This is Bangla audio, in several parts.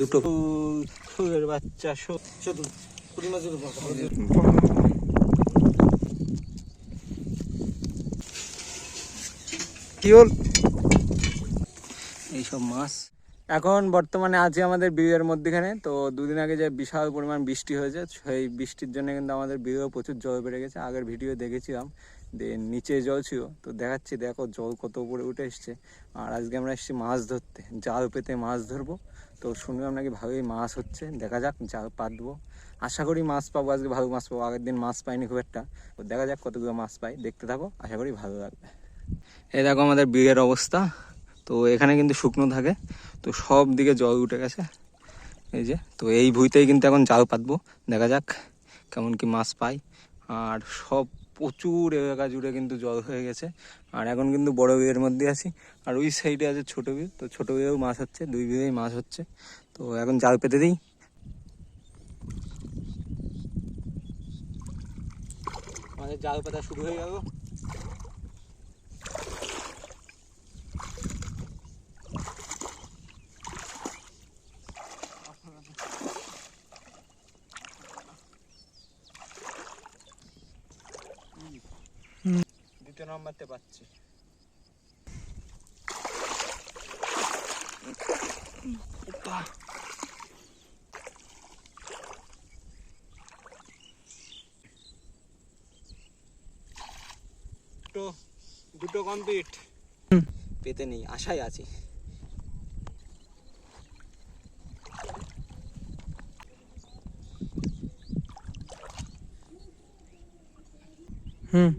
দুটো শোলের বাচ্চা শুধু পুঁটি মাছের কি হল? এইসব মাছ। এখন বর্তমানে আছে আমাদের বিয়ের মধ্যেখানে তো দুদিন আগে যে বিশাল পরিমাণ বৃষ্টি হয়েছে সেই বৃষ্টির জন্য কিন্তু আমাদের বিয়ে প্রচুর জল বেড়ে গেছে। আগের ভিডিও দেখেছিলাম যে নিচে জল ছিল, তো দেখাচ্ছি, দেখো জল কত উপরে উঠে এসছে। আর আজকে আমরা এসেছি মাছ ধরতে। জাল পেতে মাছ ধরবো। তো শুনলাম নাকি ভালোই মাছ হচ্ছে। দেখা যাক, জাল পাতবো। আশা করি মাছ পাবো, আজকে ভালো মাছ পাবো। আগের দিন মাছ পাইনি খুব একটা। তো দেখা যাক কতগুলো মাছ পাই। দেখতে থাকো, আশা করি ভালো লাগবে। এই দেখো আমাদের বিয়ের অবস্থা। তো এখানে কিন্তু শুকনো থাকে। তো সব দিকে জল উঠে গেছে। এই যে, তো এই ভুঁইতেই কিন্তু এখন জাল পাতবো। দেখা যাক কেমন কি মাছ পাই। আর সব প্রচুর এলাকা জুড়ে কিন্তু জল হয়ে গেছে। আর এখন কিন্তু বড় বিয়ের মধ্যে আছি। আর ওই সাইডে আছে ছোট বিয়ে। তো ছোট বিয়েও মাছ হচ্ছে, দুই বিয়েই মাছ হচ্ছে। তো এখন জাল পেতে দিই। আমাদের জাল পাতা শুরু হয়ে গেল। দ্বিতীয় নম্বরতে পাচ্ছি দুটো দুটো কমপ্লিট পেতে নেই আশায় আছি। হুম।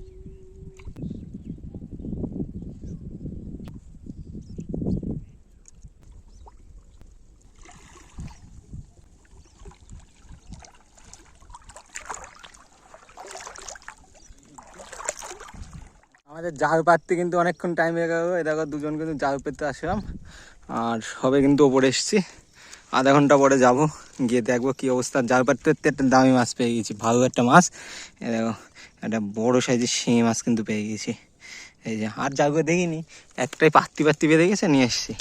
আমাদের জাল পাততে কিন্তু অনেকক্ষণ টাইম হয়ে গেল। এই দেখো দুজন কিন্তু জাল পেতে আসলাম। আর সবে কিন্তু ওপরে এসেছি। আধা ঘণ্টা পরে যাব। গিয়ে দেখব কি অবস্থা। জাল পাততে একটা দামি মাছ পেয়ে গেছি। ভালো একটা মাছ। এই দেখো, একটা বড় সাইজের শিঙি মাছ কিন্তু পেয়ে গেছি। এই যে, আর জাল করে দেখিনি। একটাই পাত্তি পাত্তি বেঁধে গেছে, নিয়ে এসেছি।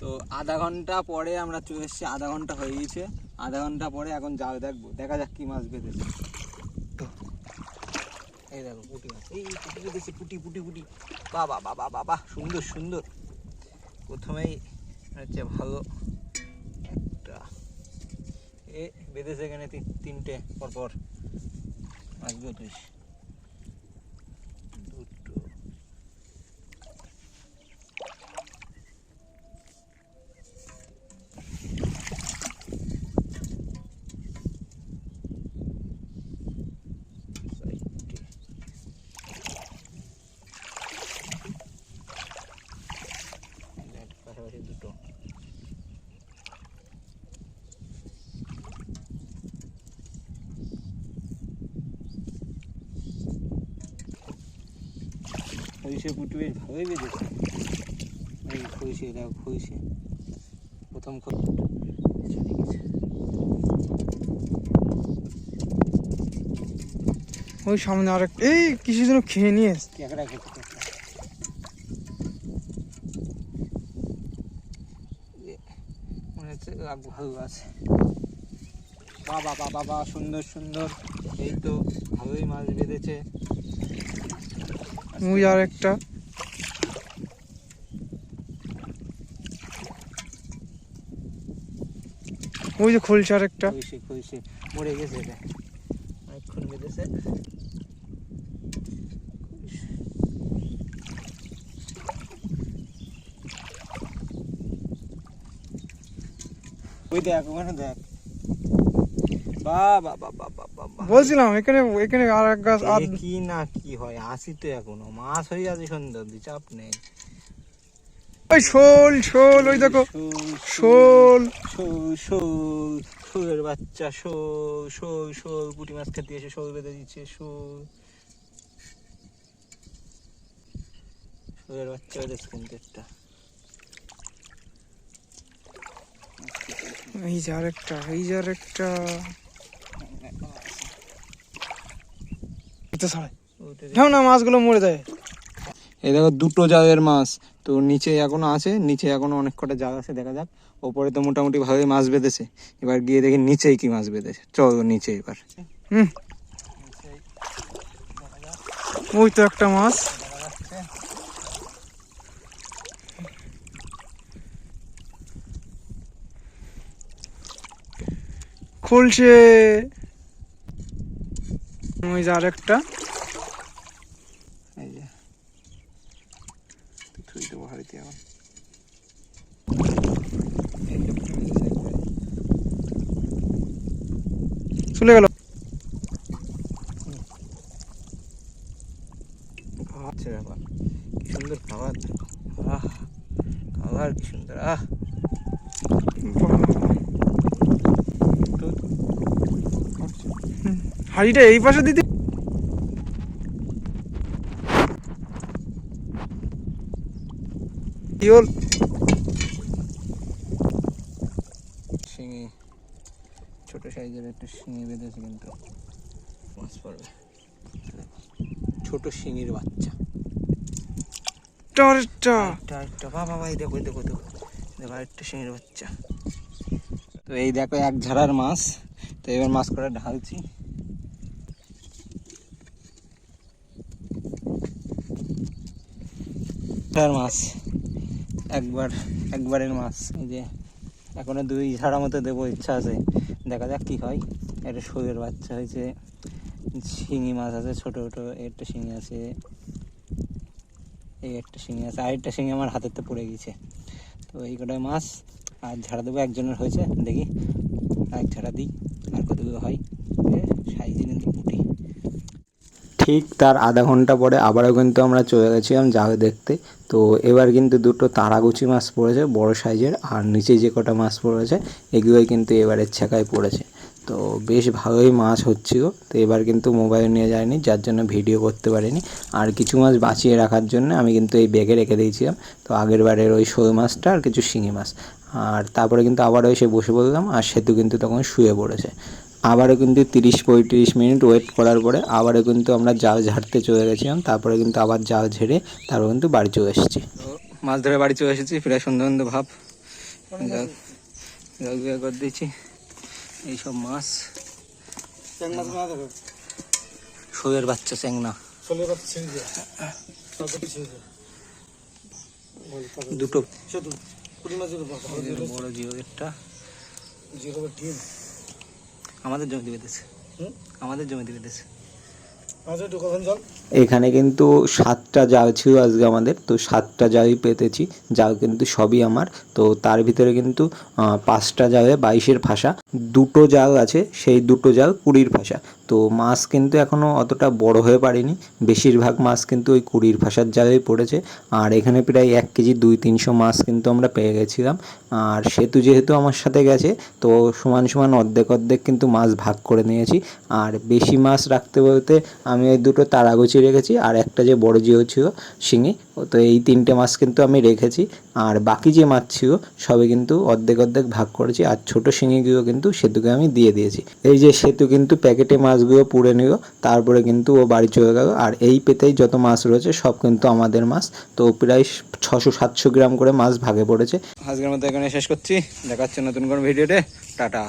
তো আধা ঘণ্টা পরে আমরা চলে এসেছি। আধা ঘণ্টা হয়ে গেছে। আধা ঘণ্টা পরে এখন জাল দেখব। দেখা যাক কি মাছ বেঁধেছে। এই দেখো পুটি মাছ। এই পুটি দেখছি, পুটি পুটি পুটি। বা বা বা বা বাহ, সুন্দর সুন্দর। প্রথমেই হচ্ছে ভালো একটা। এ বেঁধেছে এখানে তিন- তিনটে, পরপর। মাছগুলো তুই দুটো চারটে দেখ, পাশাপাশি দুটো খইসে পুটু বেশ ভালোই বেঁধেছে এই খইসে দেখো খইসে প্রথম খই। চলে গেছে ওই সামনে আরেক এই কিছু যেন খেয়ে নিয়ে এসছে। ক্যাকড়া খেতে মনে হচ্ছে ভালো আছে। বাবা বাবা বাবা সুন্দর সুন্দর। এই তো ভালোই মাছ বেঁধেছে। ওই আর একটা ওই যে খোলছে আর একটা মরে গেছে এটা অনেকক্ষণ বেঁধেছে ওই দেখ ওখানে দেখ বা বা বা বাবা বলছিলাম এখানে এখানে আর এক গাছ আর কি না কি হয়? আসি তো এখনও। মাছ হয়ে যাচ্ছে সন্ধ্যা অব্দি চাপ নেই। ওই শোল শোল ওই দেখো। শোল। শোল শোল শোল শোলের বাচ্চা শোল শোল শোল পুঁটি মাছ খেতে এসে শোল বেঁধে দিচ্ছে শোল। শোলের বাচ্চা বেঁধেছে কিন্তু একটা। এই যে আর একটা এই যে আর এটা ছাড়াই উঠে না মাছগুলো মরে যায়। এই দেখো দুটো জালের মাছ। তো নিচে এখনও আছে নিচে এখনও অনেক কটা জাল আছে দেখা যাক। ওপরে তো মোটামুটি ভালোই মাছ বেঁধেছে। এবার গিয়ে দেখি নিচেই কি মাছ বেঁধেছে। চলো নিচে এবার। হুম। ওই তো একটা মাছ। খুলছে। ওই যে আরেকটা এই যে। থুই দেবো হাড়িতে এখন। চলে গেল। খাওয়াচ্ছে ব্যাপার। কি সুন্দর খাবার। আহ খাবার কি সুন্দর আহ তো হাড়িটা এই পাশে দিতে শিঙি। ছোট সাইজের একটা শিঙি বেঁধেছে কিন্তু। মাছ পড়বে। ছোট শিঙির বাচ্চা। টরটা। একটা একটা বাবা ভাই দেখো দেখো দেখো। দেখো আরেকটা শিঙির বাচ্চা। তো এই দেখো এক ঝাড়ার মাছ। তো এবার মাছ করে ঢালছি। ঝাড়ার মাছ। একবার, একবারের মাছ। এই যে, এখনও দুই ঝাড়া মতো দেবো, ইচ্ছা আছে। দেখা যাক কি হয়। একটা শোয়ের বাচ্চা হয়েছে। শিঙি মাছ আছে, ছোট ছোট। একটা শিঙি আছে। এই একটা শিঙি আছে। আরেকটা শিঙি আমার হাতেতে পড়ে গেছে। তো এই কটাই মাছ, আর ঝাড়া দেবো একজনের হয়েছে, দেখি। এক ঝাড়া দিই, আর কতগুলো হয়। সাইজে কিন্তু পুটি ঠিক তার আধা ঘণ্টা পরে আবারও কিন্তু আমরা চলে গেছিলাম জাল দেখতে। তো এবার কিন্তু দুটো তারাগুচি মাছ পড়েছে, বড় সাইজের, আর নিচে যে কটা মাছ পড়েছে, এগুলোই কিন্তু এবারের ছেঁকায় পড়েছে। তো বেশ ভালোই মাছ হচ্ছিল, তো এবার কিন্তু মোবাইল নিয়ে যায়নি, যার জন্য ভিডিও করতে পারিনি। আর কিছু মাছ বাঁচিয়ে রাখার জন্য আমি কিন্তু এই ব্যাগে রেখে দিয়েছিলাম, তো আগের বারের ওই শোল মাছটা আর কিছু শিঙি মাছ। আর তারপরে কিন্তু আবারও এসে বসে পড়লাম, আর সেতু কিন্তু তখন শুয়ে পড়েছে। আবারও কিন্তু তিরিশ পঁয়ত্রিশ মিনিট ওয়েট করার পরে আবারও কিন্তু আমরা জাল ঝাড়তে চলে গেছিলাম তারপরে কিন্তু আবার জাল ঝেড়ে তারপর কিন্তু বাড়ি চলে এসেছি। মাছ ধরে বাড়ি চলে এসেছি প্রায় সুন্দর সুন্দর ভাব। জাল করে দিয়েছি এইসব মাছ। শোয়ের বাচ্চা চ্যাংনা। দুটো। এই যে বড় জিওগেটটা আমাদের জমিতে বেঁধেছে আমাদের জমিতে বেঁধেছে এখানে কিন্তু সাতটা জাল ছিল আজকে আমাদের তো সাতটা জালই পেতেছি জাল কিন্তু সবই আমার। তো তার ভিতরে কিন্তু আহ, পাঁচটা জালে বাইশের ফাঁসা দুটো জাল আছে সেই দুটো জাল কুড়ির ফাঁসা তো মাছ কিন্তু এখনও অতটা বড় হয়ে পারেনি। বেশিরভাগ মাছ কিন্তু ওই কুড়ির ফাঁসার জালেই পড়েছে। আর এখানে প্রায় এক কেজি দুই তিনশো মাছ কিন্তু আমরা পেয়ে গেছিলাম। আর সেতু যেহেতু আমার সাথে গেছে, তো সমান সমান অর্ধেক অর্ধেক কিন্তু মাছ ভাগ করে নিয়েছি। আর বেশি মাছ রাখতে বলতে আমি ওই দুটো তারাগুচি রেখেছি, আর একটা যে বড় জিও ছিল শিঙি, তো এই তিনটে মাছ কিন্তু আমি রেখেছি। আর বাকি যে মাছ ছিল সবে কিন্তু অর্ধেক অর্ধেক ভাগ করেছি। আর ছোট শিঙিগুলো কিন্তু সেতুকে আমি দিয়ে দিয়েছি। এই যে সেতু কিন্তু প্যাকেটে মাছগুলো পুড়ে নিল, তারপরে কিন্তু ও বাড়ি চলে গেল। আর এই পেতেই যত মাছ রয়েছে, সব কিন্তু আমাদের মাছ। তো প্রায় ছশো সাতশো গ্রাম করে মাছ ভাগে পড়েছে। আজকের মতো এখানে শেষ করছি। দেখাচ্ছে নতুন কোনো ভিডিওতে। টাটা।